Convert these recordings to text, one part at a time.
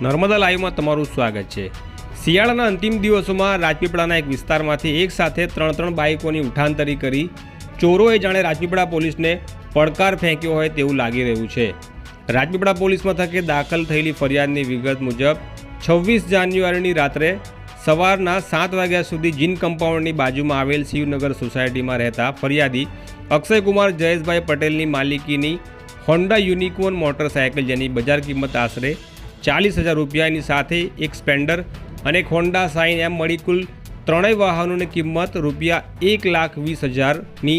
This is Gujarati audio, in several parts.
નર્મદા લાઈવમાં તમારું સ્વાગત છે. શિયાળાના અંતિમ દિવસોમાં રાજપીપળાના એક વિસ્તારમાંથી એક સાથે ત્રણ ત્રણ બાઇકોની ઉઠાંતરી કરી ચોરોએ જાણે રાજપીપળા પોલીસને પડકાર ફેંક્યો હોય તેવું લાગી રહ્યું છે. રાજપીપળા પોલીસ મથકે દાખલ થયેલી ફરિયાદની વિગત મુજબ છવ્વીસ જાન્યુઆરીની રાત્રે સવારના સાત વાગ્યા સુધી જીન કમ્પાઉન્ડની બાજુમાં આવેલ શિવનગર સોસાયટીમાં રહેતા ફરિયાદી અક્ષયકુમાર જયેશભાઈ પટેલની માલિકીની હોન્ડા યુનિકોર્ન મોટરસાયકલ જેની બજાર કિંમત આશરે ચાલીસ હજાર રૂપિયાની સાથે એક સ્પેન્ડર અને એક હોન્ડા સાઇન એમ મળી કુલ ત્રણેય વાહનોની કિંમત રૂપિયા એક લાખ વીસ હજારની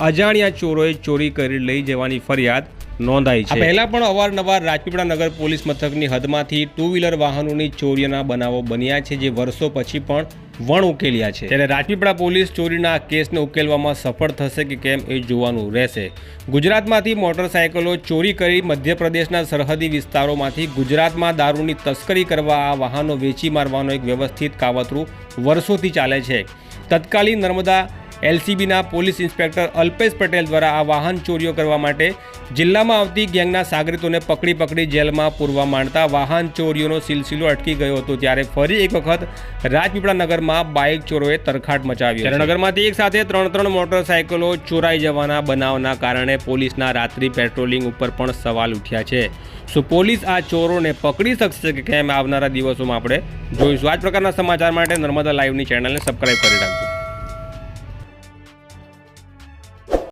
અજાણ્યા ચોરોએ ચોરી કરી લઈ જવાની ફરિયાદ નોંધાઈ છે. પહેલા પણ અવારનવાર રાજપીપળા નગર પોલીસ મથકની હદમાંથી ટુ વ્હીલર વાહનોની ચોરીના બનાવો બન્યા છે જે વર્ષો પછી પણ વણ ઉકેલ્યા છે. ત્યારે રાજપીપળા પોલીસ ચોરીના કેસને ઉકેલવામાં સફળ થશે કે કેમ એ જોવાનું રહેશે. ગુજરાતમાંથી મોટરસાયકલો ચોરી કરી મધ્યપ્રદેશના સરહદી વિસ્તારોમાંથી ગુજરાતમાં દારૂની તસ્કરી કરવા આ વાહનો વેચી મારવાનો એક વ્યવસ્થિત કાવતરું વર્ષોથી ચાલે છે. તત્કાલીન નર્મદા એલસીબીના પોલીસ ઇન્સ્પેક્ટર અલ્પેશ પટેલ દ્વારા આ વાહન ચોરીઓ કરવા માટે જિલ્લામાં આવતી ગેંગના સાગરીતોને પકડી પકડી જેલમાં પૂરવા માંડતા વાહન ચોરીઓનો સિલસિલો અટકી ગયો હતો ત્યારે ફરી એક વખત રાજપીપળા નગરમાં બાઇક ચોરોએ તરખાટ મચાવી નગરમાંથી એક સાથે ત્રણ ત્રણ મોટરસાયકલો ચોરાઈ જવાના બનાવના કારણે પોલીસના રાત્રિ પેટ્રોલિંગ ઉપર પણ સવાલ ઉઠ્યા છે. શું પોલીસ આ ચોરોને પકડી શકશે કે કેમ? આવનારા દિવસોમાં આપણે જોઈશું. આ જ પ્રકારના સમાચાર માટે નર્મદા લાઈવની ચેનલને સબસ્ક્રાઈબ કરી રાખજો.